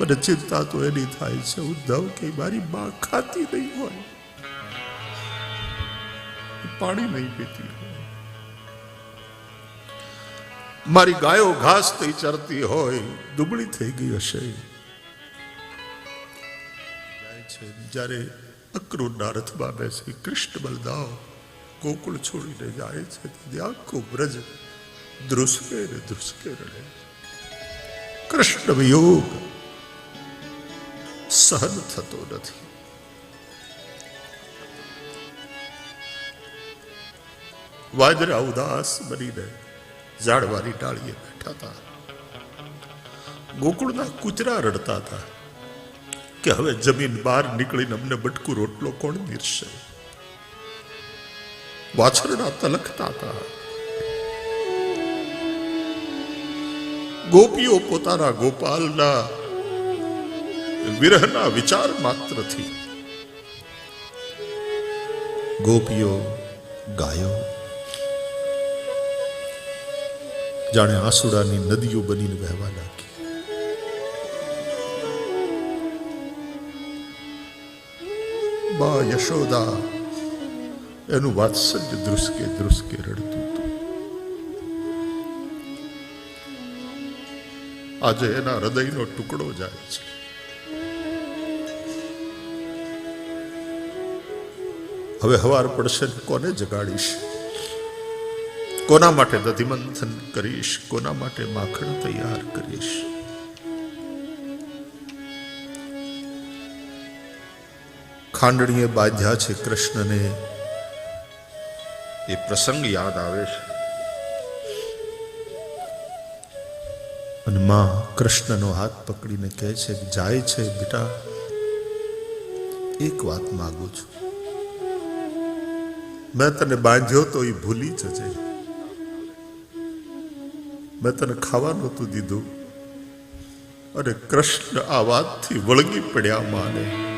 મને ચિંતા તો એની થાય છે, ઉદ્ધવ, કે મારી માં ખાતી નહીં હોય. પાણી નહીં પીતી મારી ગાયો ઘાસ થઈ ચરતી હોય, દુબળી થઈ ગઈ હશે. જ્યારે અક્રૂરના રથમાં બેસી, કૃષ્ણ બલદાવ ગોકુળ છોડીને જાય છે ત્યાં આખું બ્રજ ધ્રુસકે ને ધ્રુસકે રડે કૃષ્ણ વિયોગ સહન થતો નથી. વાજરા ઉદાસ બનીને ઝાડવાની ડાળીએ બેઠા હતા ગોકુળના કૂતરા રડતા હતા કે હવે જમીન બહાર નીકળીને અમને બટકું રોટલો કોણ નીરશે વાછરડા તલખતા હતા ગોપીઓ પોતાના ગોપાલના વિરહના વિચાર માત્રથી ગોપીઓ, ગાયો. જાણે આસુડાની નદીઓ બનીને વહેવા લાગી. બા યશોદા, એનું વાત્સલ્ય ધ્રુસકે ધ્રુસકે રડતું હતું. આજે એના હૃદયનો ટુકડો જાય છે. હવે હવાર પડશે કોને જગાડીશ? કોના માટે દધિમંથન કરીશ? કોના માટે માખણ તૈયાર કરીશ? ખાંડણીએ બાંધ્યા છે કૃષ્ણને. એ પ્રસંગ યાદ આવે છે. અને માં કૃષ્ણનો હાથ પકડીને કહે છે જાય છે બેટા, એક વાત માગું છું. મેં તને બાંધ્યો તો એ ભૂલી જજે. મેં તને ખાવા નહોતું દીધું. અને કૃષ્ણ આ વાતથી વળગી પડ્યા માને.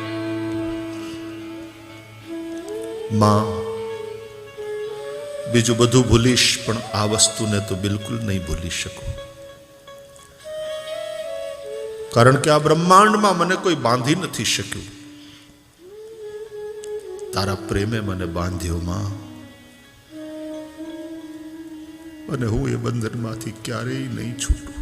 માં, બીજું બધું ભૂલીશ, પણ આ વસ્તુને તો બિલકુલ નહીં ભૂલી શકું. કારણ કે આ બ્રહ્માંડમાં મને કોઈ બાંધી નથી શક્યું. તારા પ્રેમે મને બાંધ્યો માં. અને હું એ બંધનમાંથી ક્યારેય નહીં છૂટું.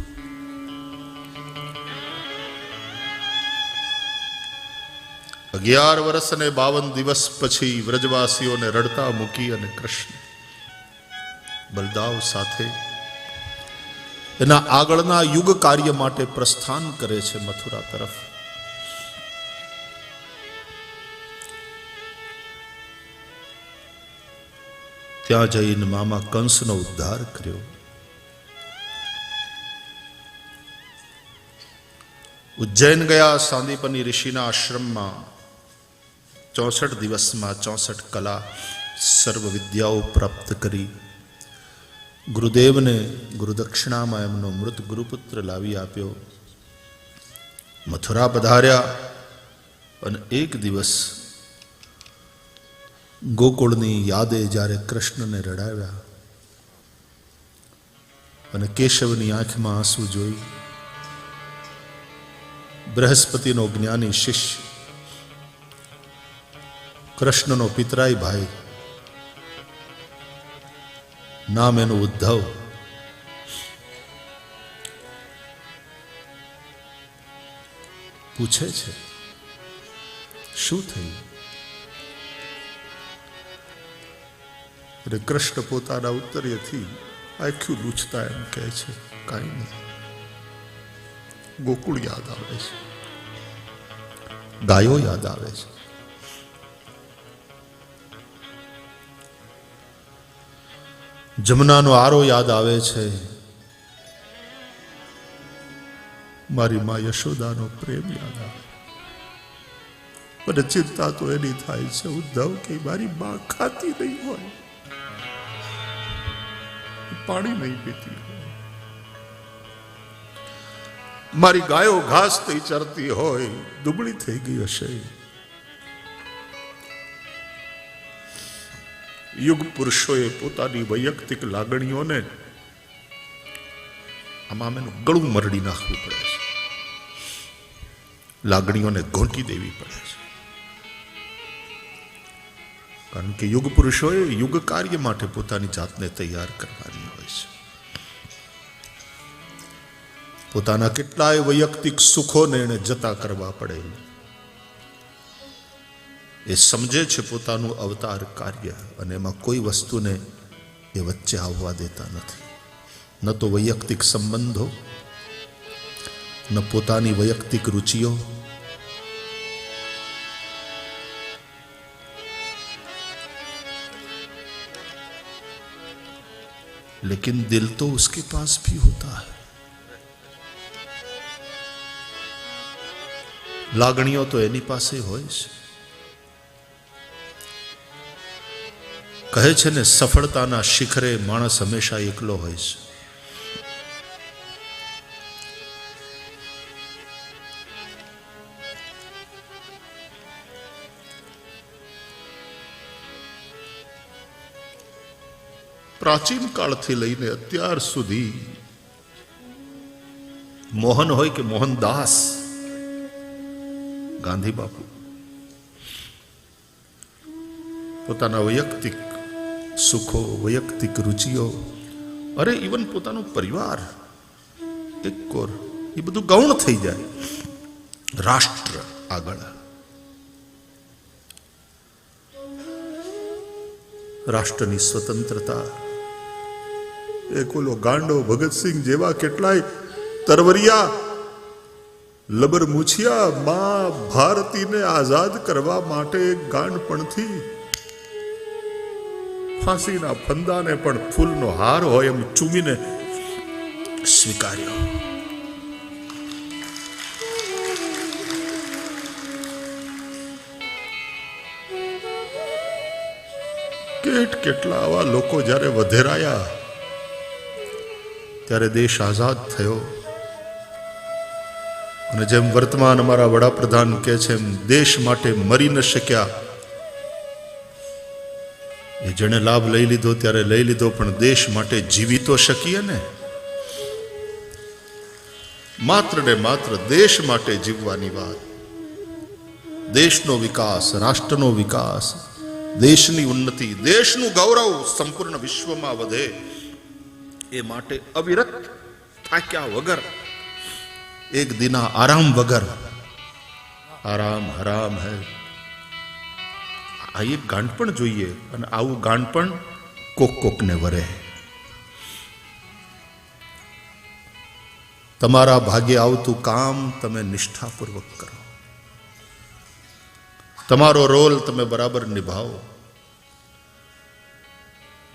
અગિયાર વર્ષ અને બાવન દિવસ પછી વ્રજવાસીઓને રડતા મૂકી અને કૃષ્ણ બલદાવ સાથે એના આગળના યુગ કાર્ય માટે પ્રસ્થાન કરે છે મથુરા તરફ. ત્યાં જઈને મામા કંસનો ઉદ્ધાર કર્યો. ઉજ્જૈન ગયા સાંદીપની ઋષિના આશ્રમમાં ચોસઠ દિવસમાં ચોસઠ કલા સર્વ વિદ્યાઓ પ્રાપ્ત કરી. ગુરુદેવને ગુરુદક્ષિણામાં એમનો મૃત ગુરુપુત્ર લાવી આપ્યો. મથુરા પધાર્યા અને એક દિવસ ગોકુળની યાદે જ્યારે કૃષ્ણને રડાવ્યા અને કેશવની આંખમાં આંસુ જોઈ, બૃહસ્પતિનો જ્ઞાની શિષ્ય, કૃષ્ણનો પિતરાઈ ભાઈ, નામ એનું ઉદ્ધવ, પૂછે છે, શું થયું? અને કૃષ્ણ પોતાના ઉત્તરીયથી આખું લૂછતા એમ કહે છે, કાંઈ નહીં. ગોકુળ યાદ આવે છે. ગાયો યાદ આવે છે. જમનાનો આરો યાદ આવે છે. મારી મા યશોદાનો પ્રેમ યાદ આવે. મને ચિંતા તો એની થાય છે, ઉદ્ધવ, કે મારી મા ખાતી નહીં હોય. પાણી નહીં પીતી મારી ગાયો ઘાસ થઈ ચરતી હોય, દુબળી થઈ ગઈ હશે. યુગ પુરુષોએ પોતાની વૈયક્તિક લાગણીઓને આમાં એનું ગળું મરડી નાખવું પડે છે. લાગણીઓને ઘોંટી દેવી પડે છે. કારણ કે યુગ પુરુષોએ યુગ કાર્ય માટે પોતાની જાતને તૈયાર કરવાની હોય છે. પોતાના કેટલાય વૈયક્તિક સુખોને એને જતા કરવા પડે એ સમજે છે પોતાનું અવતાર કાર્ય અને એમાં કોઈ વસ્તુને એ વચ્ચે આવવા દેતા નથી. ન તો વૈયક્તિક સંબંધો, ન પોતાની વૈયક્તિક રુચિઓ लेकिन दिल तो उसके पास भी होता है લાગણીઓ તો એની પાસે હોય છે કહે છે ને સફળતાના શિખરે માણસ હંમેશા એકલો હોય છે પ્રાચીન કાળથી લઈને અત્યાર સુધી મોહન હોય કે મોહનદાસ ગાંધી બાપુ પોતાના વૈયક્તિક સુખો, વૈયક્તિક રુચિઓ, અરે ઇવન પોતાનો પરિવાર, એક કોર, એ બધું ગૌણ થઈ જાય. રાષ્ટ્ર આગળ. રાષ્ટ્રની સ્વતંત્રતા એક ઓલો ગાંડો ભગતસિંહ જેવા કેટલાય તરવરિયા લબર મૂછિયા મા ભારતીને આઝાદ કરવા માટે ગાંડપણથી ફાંસીના ફંદાને પણ ફૂલનો હાર હોય એમ ચૂમીને સ્વીકાર્યો. કેટ કેટલા આવા લોકો જ્યારે વધેરાયા ત્યારે દેશ આઝાદ થયો. અને જેમ વર્તમાન અમારા વડાપ્રધાન કહે છે એમ દેશ માટે મરી ન શક્યા. એ જેણે લાભ લઈ લીધો ત્યારે લઈ લીધો, પણ દેશ માટે જીવી તો શકીએ ને? માત્ર ને માત્ર દેશ માટે જીવવાની વાત. દેશનો વિકાસ, રાષ્ટ્રનો વિકાસ, દેશની ઉન્નતિ, દેશનું ગૌરવ સંપૂર્ણ વિશ્વમાં વધે. એ માટે અવિરત થાક્યા વગર એક દિના આરામ વગર આરામ હરામ હે આ એક ગાંડપણ જોઈએ અને આવું ગાંડપણ કોક કોકને વરે તમારા ભાગ્ય આવતું કામ તમે નિષ્ઠાપૂર્વક કરો તમારો રોલ તમે બરાબર નિભાવો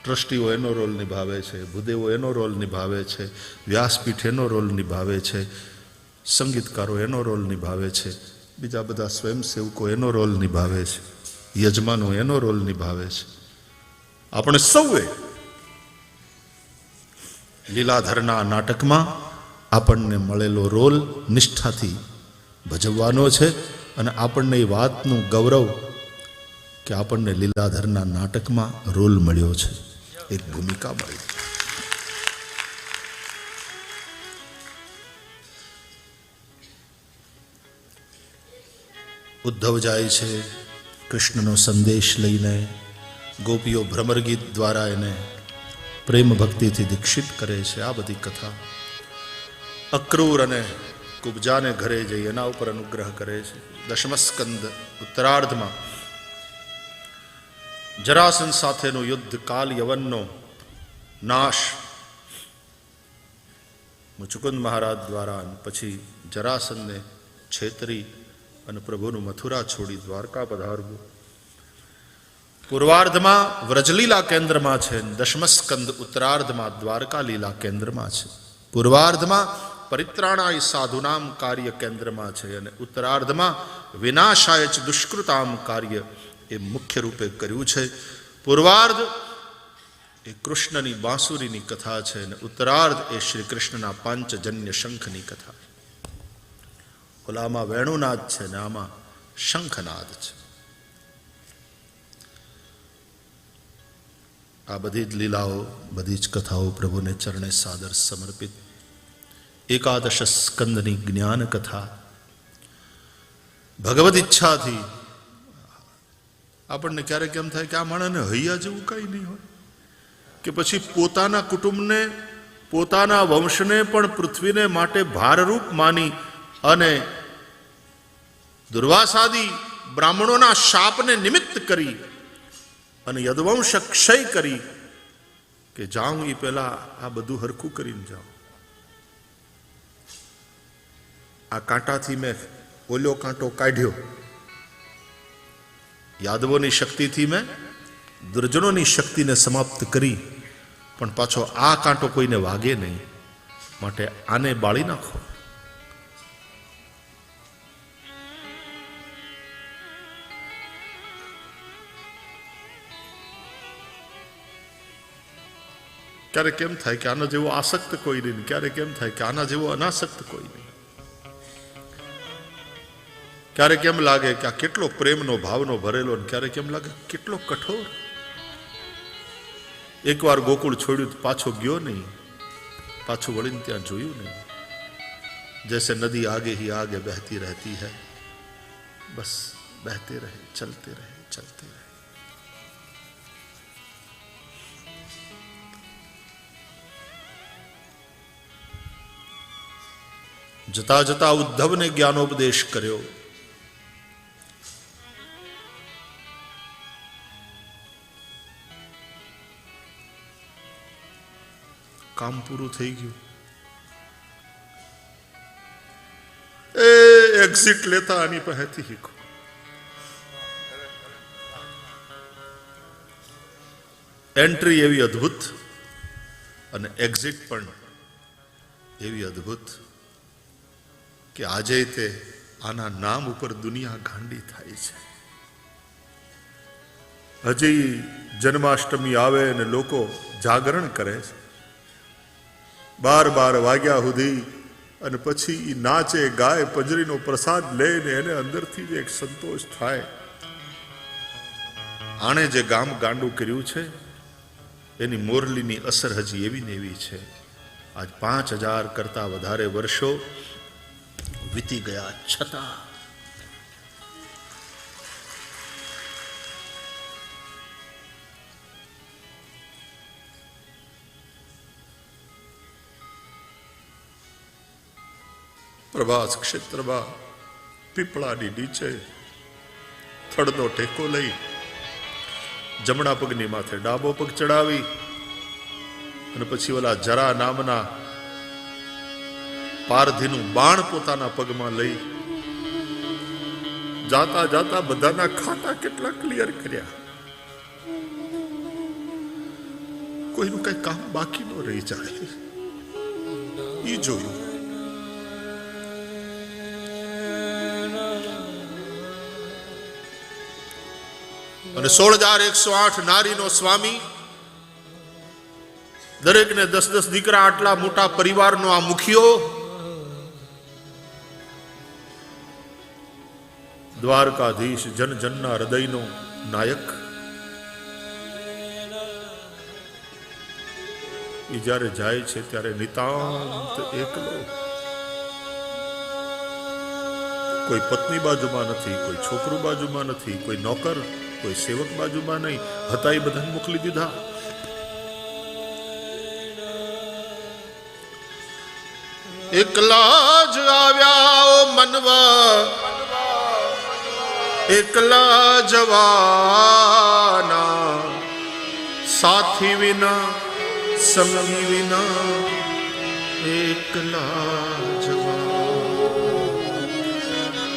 ટ્રસ્ટીઓ એનો રોલ નિભાવે છે, ભૂદેવો એનો રોલ નિભાવે છે, વ્યાસપીઠ એનો રોલ નિભાવે છે, સંગીતકારો એનો રોલ નિભાવે છે, બીજા બધા સ્વયંસેવકો એનો રોલ નિભાવે છે, યજમાનો એનો રોલ નિભાવે છે. આપણે સૌએ લીલાધરના નાટકમાં આપણને મળેલો રોલ નિષ્ઠાથી ભજવવાનો છે અને આપણને એ વાતનું ગૌરવ કે આપણને લીલાધરના નાટકમાં રોલ મળ્યો છે. એક ભૂમિકા મળી ઉદ્ધવ જાય છે કૃષ્ણનો સંદેશ લઈને, ગોપીઓ ભ્રમર ગીત દ્વારા એને પ્રેમ ભક્તિથી દીક્ષિત કરે છે. આ બધી કથા અક્રૂર અને કુબજાને ઘરે જઈ એના ઉપર અનુગ્રહ કરે છે. દશમસ્કંદ ઉત્તરાર્ધમાં જરાસન સાથેનું યુદ્ધ કાલ યવનનો નાશ. મુચુકુંદ મહારાજ દ્વારા પછી જરાસનને છેતરી અને પ્રભુનું મથુરા છોડી દ્વારકા પધારવું. પૂર્વાર્ધમાં વ્રજલીલા કેન્દ્રમાં છે દશમસ્કંદ ઉત્તરાર્ધમાં દ્વારકા લીલા કેન્દ્રમાં છે. પૂર્વાર્ધમાં પરિત્રાણાય સાધુનામ કાર્ય કેન્દ્રમાં છે અને ઉત્તરાર્ધમાં વિનાશાય દુષ્કૃતામ કાર્ય એ મુખ્ય રૂપે કર્યું છે. પૂર્વાર્ધ એ કૃષ્ણની બાંસુરીની કથા છે અને ઉત્તરાર્ધ એ શ્રી કૃષ્ણના પાંચજન્ય શંખની કથા. ઓલામાં વેણુનાદ છે ને આમાં શંખનાદ છે. આ બધી જ લીલાઓ, બધી જ કથાઓ પ્રભુને ચરણે સાદર સમર્પિત. એકાદશ સ્કંદની જ્ઞાન કથા. ભગવત ઈચ્છાથી આપણને ક્યારેક એમ થાય કે આ માણસને હૈયા જેવું કંઈ નહીં હોય. કે પછી પોતાના કુટુંબને, પોતાના વંશને પણ પૃથ્વીને માટે ભારરૂપ માની અને દુર્વાસાદી બ્રાહ્મણોના શાપને નિમિત્ત કરી અને યદવંશ ક્ષય કરી કે જાઉં એ પહેલા આ બધું હરખું કરીને જાઉં. આ કાંટાથી મેં ઓલ્યો કાંટો કાઢ્યો. યાદવોની શક્તિથી મેં દુર્જનોની શક્તિને સમાપ્ત કરી. પણ પાછો આ કાંટો કોઈને વાગે નહીં. માટે આને બાળી નાખો. ક્યારેક એમ થાય કે આના જેવો આસક્ત કોઈ નહીં ક્યારેક એમ થાય કે આના જેવો અનાસક્ત કોઈ નહીં? ક્યારેક એમ લાગે કે આ કેટલો પ્રેમનો ભાવનો ભરેલો ને ક્યારેક એમ લાગે કેટલો કઠોર એકવાર ગોકુળ છોડ્યું તો પાછો ગયો નહીં પાછું વળીને ત્યાં જોયું નહીં જૈસે નદી આગે ही आगे बहती रहती है बस बहते रहे चलते रहे चलते रहे જતા જતા ઉદ્ધવને જ્ઞાનોપદેશ કર્યો કામ પૂરું થઈ ગયું. એ એક્ઝિટ લેતા આની પાસેથી શીખો. એન્ટ્રી એવી અદ્ભુત અને એક્ઝિટ પણ એવી અદ્ભુત કે આજે તે આના નામ ઉપર દુનિયા ગાંડી થાય છે. હજી જન્માષ્ટમી આવે અને લોકો જાગરણ કરે છે. બાર બાર વાગ્યા સુધી અને પછી એ નાચે, ગાય, પંજરીનો પ્રસાદ લઈને એને અંદરથી જ એક સંતોષ થાય. આણે જે ગામ ગાંડું કર્યું છે, એની મોરલીની અસર હજી એવી ને એવી છે. આજ પાંચ હજાર કરતા વધારે વર્ષો વીતી ગયા છતાં પ્રભાસ ક્ષેત્રમાં પીપળાની નીચે થડનો ટેકો લઈ જમણા પગની માથે ડાબો પગ ચડાવી અને પછી ઓલા જરા નામના પારધીનું બાણ પોતાના પગમાં લઈ જાતા જાતા બધાના ખાતા કેટલા ક્લિયર કર્યા. કોઈનું કઈ કામ બાકી ન રહી જાય. એ જોયું. અને સોળ હજાર એકસો આઠ નારીનો સ્વામી દરેકને દસ દસ દીકરા આટલા મોટા પરિવારનો આ મુખિયો. દ્વારકાધીશ જન જનના હૃદયનો નાયક. એ જ્યારે જાય છે ત્યારે નિતાંત એકલો. કોઈ પત્ની બાજુમાં નથી, કોઈ છોકરું બાજુમાં નથી, કોઈ નોકર. કોઈ સેવક બાજુમાં નહીં. હતા એ બધાને મોકલી દીધા. એકલા જ આવ્યા ઓ મનવા. એકલા જવાના સાથી વિના, સંગી વિના, એકલા જવાના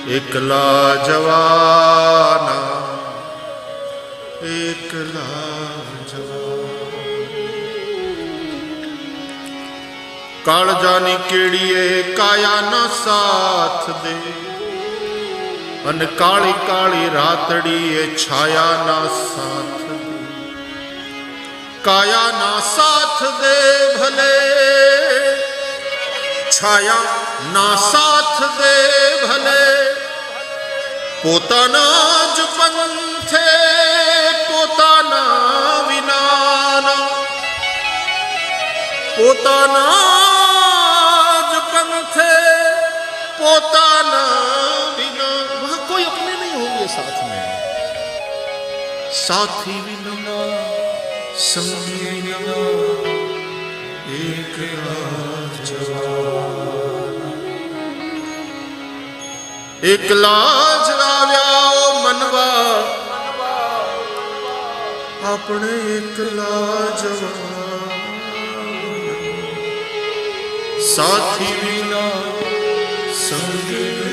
એકલા જવાના એકલા કાળજાની કેડીએ કાયાના સાથ દે અને કાળી કાળી રાતડીએ છાયાના સાથ દે કાયાના સાથ દે ભલે છાયાના સાથ દે ભલે પોતાના જ પંથે પોતાના વિનાના પોતાના જ પંથે પોતાના વિના વહાં કોઈ साथ में साथी विना संगी विना एक એકલા જ આપણે એકલા જવા સાથી વિના સંગી.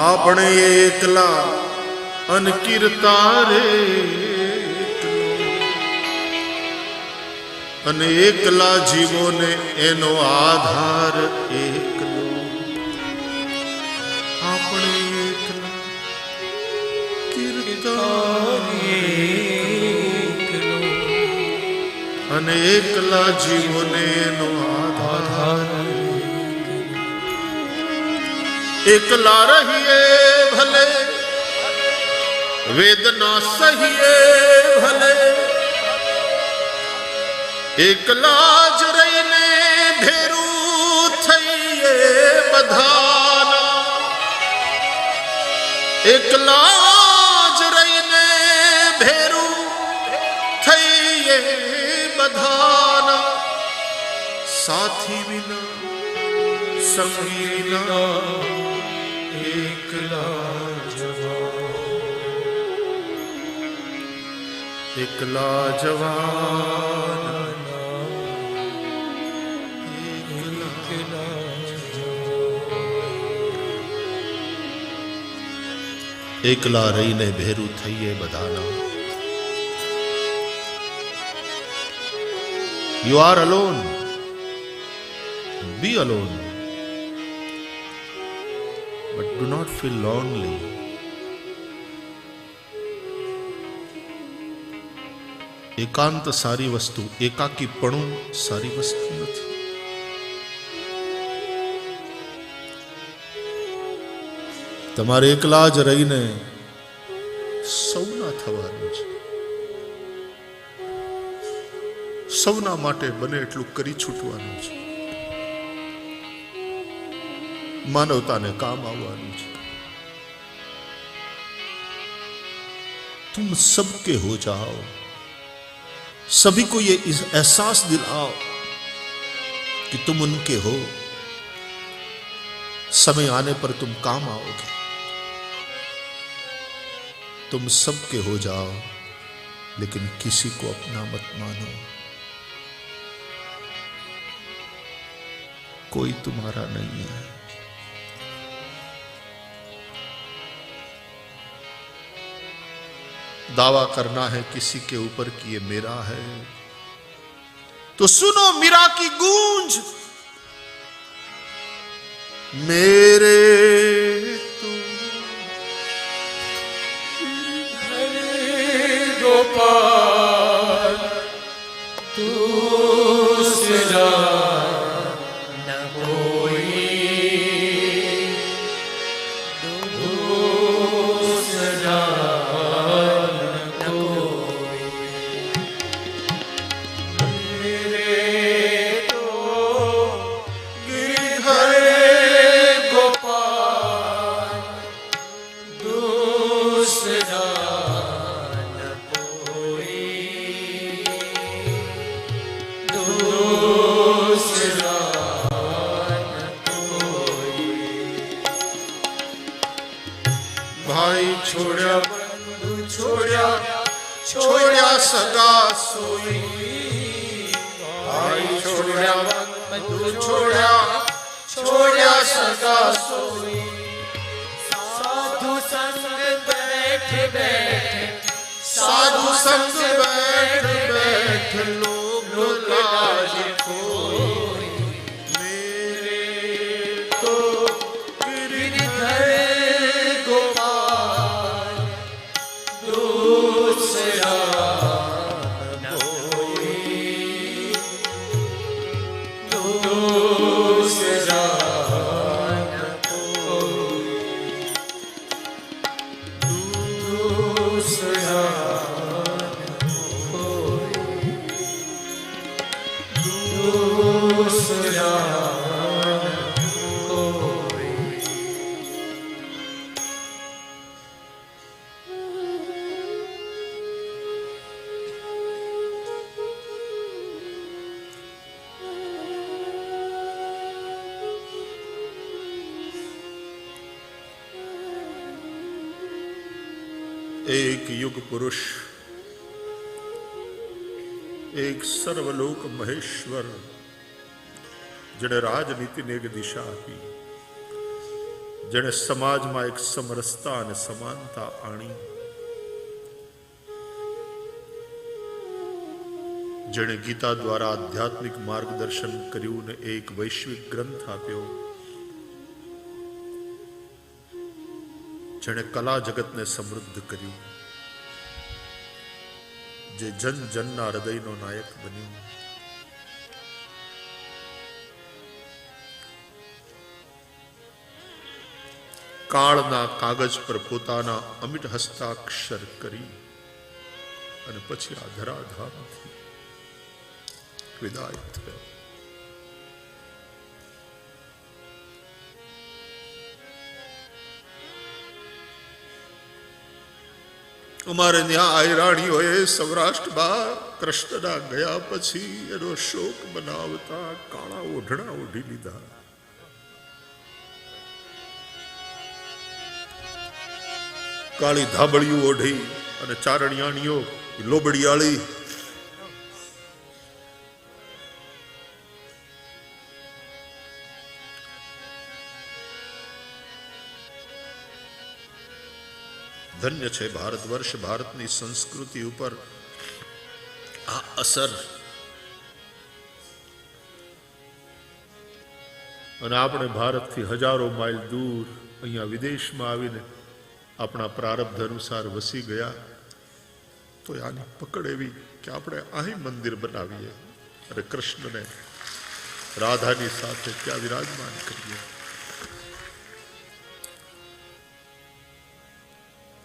આપણે એકલા અનકીરતા રે અને એકલા જીવોને એનો આધાર એકલો અને એકલા જીવોને એનો આધાર એકલા રહીએ ભલે, વેદના સહીએ ભલે. એકલા જ રહીને ભેરું થઈએ બધાના. એકલા સાથી વિના સંગી વિના એકલા જવા એકલા જવાના એકલા રહીને ભેરું થઈએ બધાના you are alone be alone, but do not feel lonely. એકાંત સારી વસ્તુ એકાકીપણું સારી વસ્તુ નથી તમારે એકલા જ રહીને સૌના થવાનું છે સૌના માટે બને એટલું કરી છૂટવાનું છે માનવતાને કામ આવવાનું છે तुम सबके हो जाओ सभी को ये इस एहसास दिलाओ कि तुम उनके हो समय आने पर तुम काम आओगे तुम सबके हो जाओ लेकिन किसी को अपना मत मानो कोई तुम्हारा नहीं है दावा करना है किसी के ऊपर कि ये मेरा है। तो सुनो मीरा की गूंज। मेरे છોડ્યા બંધુ છોડ્યા છોડ્યા સગા સોઈ. ભાઈ છોડ્યા બંધુ છોડ્યા છોડ્યા સગા સોઈ. સાધુ સંગ બેઠ બેઠ, સાધુ સંગ બેઠ બેઠ લોક લાજી યુગ પુરુષ એક સર્વલોક મહેશ્વર જેણે રાજનીતિને એક દિશા આપી જેણે સમાજમાં એક સમરસતા અને સમાનતા આણી જેણે ગીતા દ્વારા આધ્યાત્મિક માર્ગદર્શન કર્યું ને એક વૈશ્વિક ગ્રંથ આપ્યો જેણે કલા જગતને સમૃદ્ધ કર્યું જે જન જનના હૃદયનો નાયક બન્યો. કાળના કાગજ પર પોતાના અમિટ હસ્તાક્ષર કરી અને પછી આ ધરાધામથી વિદાય થયો. અમારે ત્યાં આયરાણીઓએ સૌરાષ્ટ્રમાં કૃષ્ણના ગયા પછી એનો શોક બનાવતા કાળા ઓઢણા ઓઢી લીધા. કાળી ધાબળિયું ઓઢી અને ચારણિયાણીઓ લોબડિયાળી ધન્ય છે ભારત વર્ષ ભારતની સંસ્કૃતિ ઉપર આ અસર. અને આપણે ભારતથી હજારો માઇલ દૂર અહીંયા વિદેશમાં આવીને આપણા પ્રારબ્ધ અનુસાર વસી ગયા. તો આની પકડ એવી કે આપણે અહીં મંદિર બનાવીએ અને કૃષ્ણને રાધાની સાથે ત્યાં વિરાજમાન કરીએ.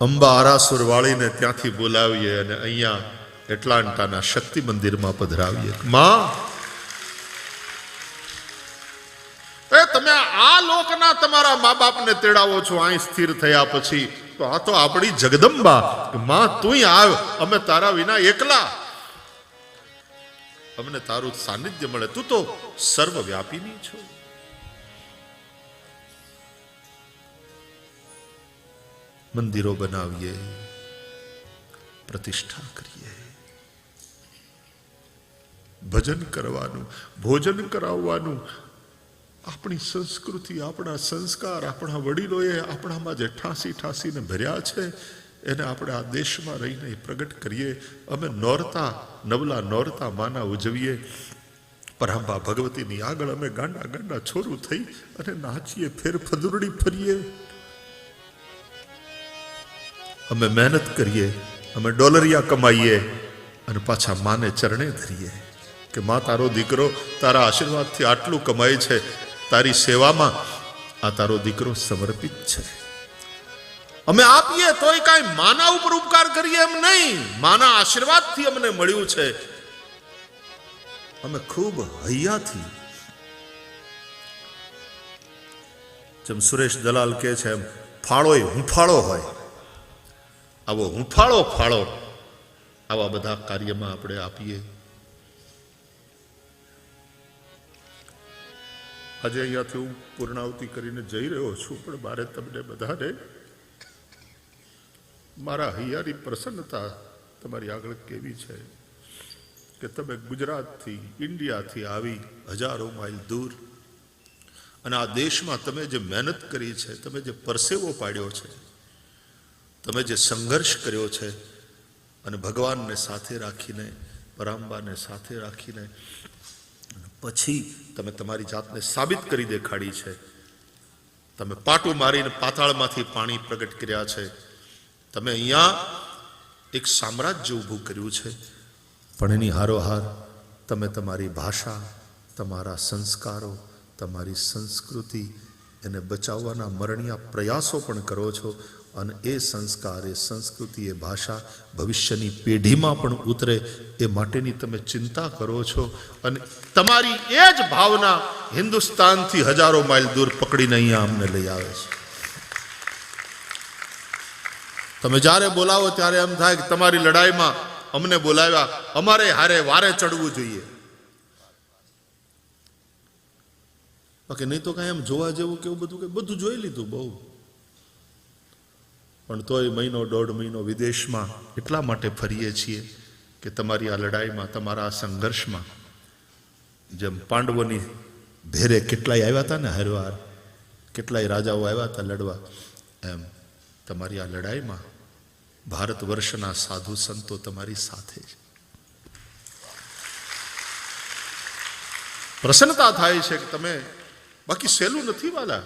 અંબા આરાસુર વાળીને ત્યાંથી બોલાવીએ અને અહીંયા એટલાન્ટાના શક્તિ મંદિરમાં પધરાવીએ. માં! એ, તમે આ લોકના તમારા મા બાપને તેડાવો છો અહીં સ્થિર થયા પછી. તો આ તો આપણી જગદંબા. માં, તુંય આવ, અમે તારા વિના એકલા. અમને તારું સાનિધ્ય મળે. તું તો સર્વવ્યાપીની છો. મંદિરો બનાવીએ, પ્રતિષ્ઠા કરીએ. ભજન કરવાનું, ભોજન કરાવવાનું, આપણી સંસ્કૃતિ, આપણા સંસ્કાર, આપણા વડીલોએ આપણામાં જે ઠાંસી ઠાંસીને ભર્યા છે, એને આપણે આ દેશમાં રહીને પ્રગટ કરીએ. અમે નોરતા, નવલા નોરતા માના ઉજવીએ. પરાંબા ભગવતીની આગળ અમે ગાંડા ગાંડા છોરું થઈ અને નાચીએ, ફેર ફદુરડી ફરીએ. અમે મહેનત કરીએ, અમે ડોલરિયા કમાઈએ અને પાછા માને ચરણે ધરીએ કે માં, તારો દીકરો તારા આશીર્વાદથી આટલું કમાય છે, તારી સેવામાં આ તારો દીકરો સમર્પિત છે. અમે આપીએ તોય કાંઈ માના ઉપર ઉપકાર કરીએ એમ નહીં, માના આશીર્વાદથી અમને મળ્યું છે. અમે ખૂબ હૈયાથી જેમ સુરેશ દલાલ કહે છે એમ ફાળોય હુંફાળો હોય આવો હુંફાળો ફાળો આવા બધા કાર્યમાં આપણે આપીએ. આજે અહીંયાથી હું પૂર્ણાવતી કરીને જઈ રહ્યો છું, પણ મારે તમને બધાને મારા હૈયાની પ્રસન્નતા તમારી આગળ કેવી છે કે તમે ગુજરાતથી, ઇન્ડિયાથી આવી હજારો માઇલ દૂર અને આ દેશમાં તમે જે મહેનત કરી છે, તમે જે પરસેવો પાડ્યો છે તમે જે સંઘર્ષ કર્યો છે અને ભગવાનને સાથે રાખીને પરાંબાને સાથે રાખીને પછી તમે તમારી જાતને સાબિત કરી દેખાડી છે. તમે પાટું મારીને પાતાળમાંથી પાણી પ્રગટ કર્યા છે. તમે અહીંયા એક સામ્રાજ્ય ઊભું કર્યું છે. પણ એની હારોહાર તમે તમારી ભાષા, તમારા સંસ્કારો, તમારી સંસ્કૃતિ એને બચાવવાના મરણિયા પ્રયાસો પણ કરો છો. અને એ સંસ્કાર, એ સંસ્કૃતિ, એ ભાષા ભવિષ્યની પેઢીમાં પણ ઉતરે એ માટેની તમે ચિંતા કરો છો. અને તમારી એ જ ભાવના હિન્દુસ્તાનથી હજારો માઇલ દૂર પકડીને અહીંયા અમને લઈ આવે છે. તમે જ્યારે બોલાવો ત્યારે એમ થાય કે તમારી લડાઈમાં અમને બોલાવ્યા, અમારે હારે વારે ચડવું જોઈએ. બાકી નહીં તો કાંઈ એમ જોવા જેવું કે એવું બધું કે બધું જોઈ લીધું બહુ. પણ તોય મહિનો, દોઢ મહિનો વિદેશમાં એટલા માટે ફરીએ છીએ કે તમારી આ લડાઈમાં, તમારા આ સંઘર્ષમાં જેમ પાંડવોની ભેરે કેટલાય આવ્યા હતા ને હરવાર, કેટલાય રાજાઓ આવ્યા હતા લડવા, એમ તમારી આ લડાઈમાં ભારત વર્ષના સાધુ સંતો તમારી સાથે છે. પ્રસન્નતા થાય છે કે તમે બાકી સહેલું નથી વાલા.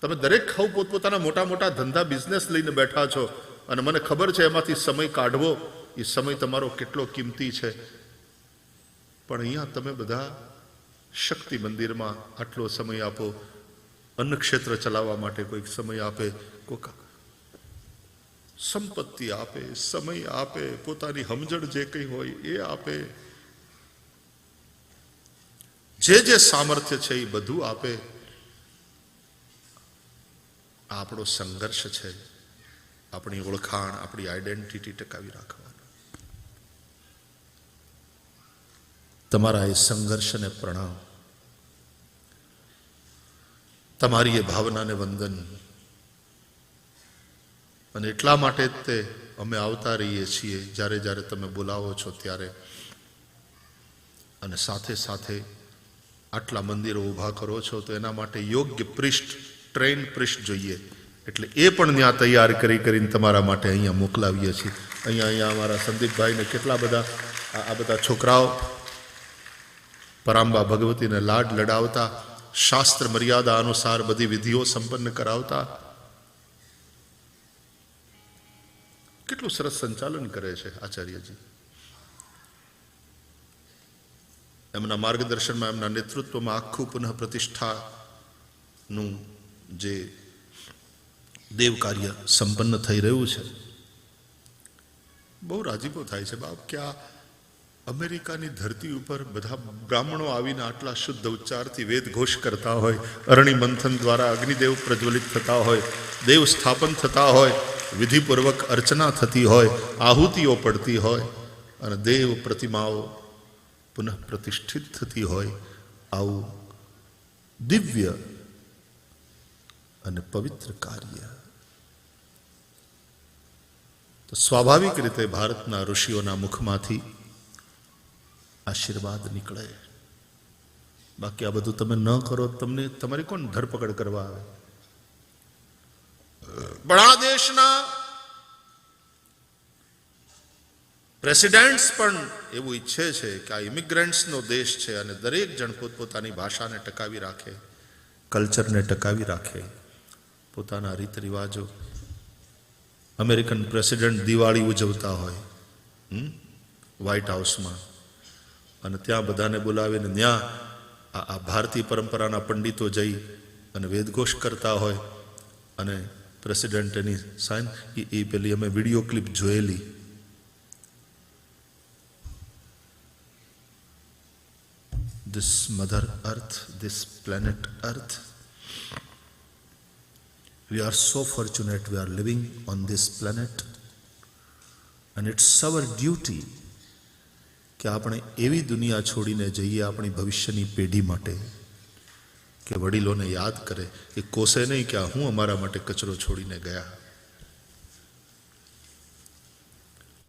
તમે દરેક ખાવ પોતપોતાના મોટા મોટા ધંધા બિઝનેસ લઈને બેઠા છો. અને મને ખબર છે એમાંથી સમય કાઢવો, એ સમય તમારો કેટલો કિંમતી છે. પણ અહીંયા તમે બધા શક્તિ મંદિરમાં આટલો સમય આપો. અન્ન ક્ષેત્ર ચલાવવા માટે કોઈક સમય આપે, કોઈક સંપત્તિ આપે, સમય આપે, પોતાની સમજણ જે કંઈ હોય એ આપે. જે જે સામર્થ્ય છે એ બધું આપે. આપણો સંઘર્ષ છે. આપણી ઓળખાણ, આપણી આઈડેન્ટિટી ટકાવી રાખવાનો. તમારા એ સંઘર્ષને પ્રણામ. તમારી એ ભાવનાને વંદન. અને એટલા માટે જ તે અમે આવતા રહીએ છીએ, જ્યારે જ્યારે તમે બોલાવો છો ત્યારે. અને સાથે સાથે આટલા મંદિરો ઊભા કરો છો, તો એના માટે યોગ્ય પૃષ્ઠ ટ્રેન પૃષ્ઠ જોઈએ. એટલે એ પણ ત્યાં તૈયાર કરી કરીને તમારા માટે અહીંયા મોકલાવીએ છીએ. અહીંયા અહીંયા અમારા સંદીપભાઈને કેટલા બધા, આ બધા છોકરાઓ પરાંબા ભગવતીને લાડ લડાવતા, શાસ્ત્ર મર્યાદા અનુસાર બધી વિધિઓ સંપન્ન કરાવતા. કેટલું સરસ સંચાલન કરે છે આચાર્યજી. એમના માર્ગદર્શનમાં, એમના નેતૃત્વમાં આખું પુનઃ પ્રતિષ્ઠાનું જે દેવ કાર્ય સંપન્ન થઈ રહ્યું છે. બહુ રાજીપો થાય છે બાપ કે આ અમેરિકાની ધરતી ઉપર બધા બ્રાહ્મણો આવીને આટલા શુદ્ધ ઉચ્ચારથી વેદ ઘોષ કરતા હોય, અરણી મંથન દ્વારા અગ્નિદેવ પ્રજ્વલિત થતા હોય, દેવ સ્થાપન થતા હોય, વિધિપૂર્વક અર્ચના થતી હોય, આહુતિઓ પડતી હોય અને દેવ પ્રતિમાઓ પુનઃ પ્રતિષ્ઠિત થતી હોય, આવું દિવ્ય અને પવિત્ર કાર્ય. તો સ્વાભાવિક રીતે ભારતના ઋષિઓના મુખમાંથી આશીર્વાદ નીકળે. બાકી આ બધું તમે ન કરો, તમને તમારી કોણ ધરપકડ કરવા આવે? પણ આ દેશના પ્રેસિડેન્ટ્સ પણ એવું ઈચ્છે છે કે આ ઇમિગ્રન્ટ્સનો દેશ છે અને દરેક જણ પોતપોતાની ભાષાને ટકાવી રાખે, કલ્ચરને ટકાવી રાખે. પોતાના રીત રિવાજો અમેરિકન પ્રેસિડેન્ટ દિવાળી ઉજવતા હોય? વ્હાઇટ હાઉસમાં અને ત્યાં બધાને બોલાવીને ત્યાં આ ભારતીય પરંપરાના પંડિતો જઈ અને વેદઘોષ કરતા હોય. અને પ્રેસિડેન્ટ એની સાઇન એ પેલી અમે વીડિયો ક્લિપ જોયેલી. This mother earth, this planet earth we are so fortunate we are living on this planet. And it's our duty કે આપણે એવી દુનિયા છોડીને જઈએ આપણી ભવિષ્યની પેઢી માટે કે વડીલોને યાદ કરે. કે કોસે નહીં કે હું અમારા માટે કચરો છોડીને ગયા.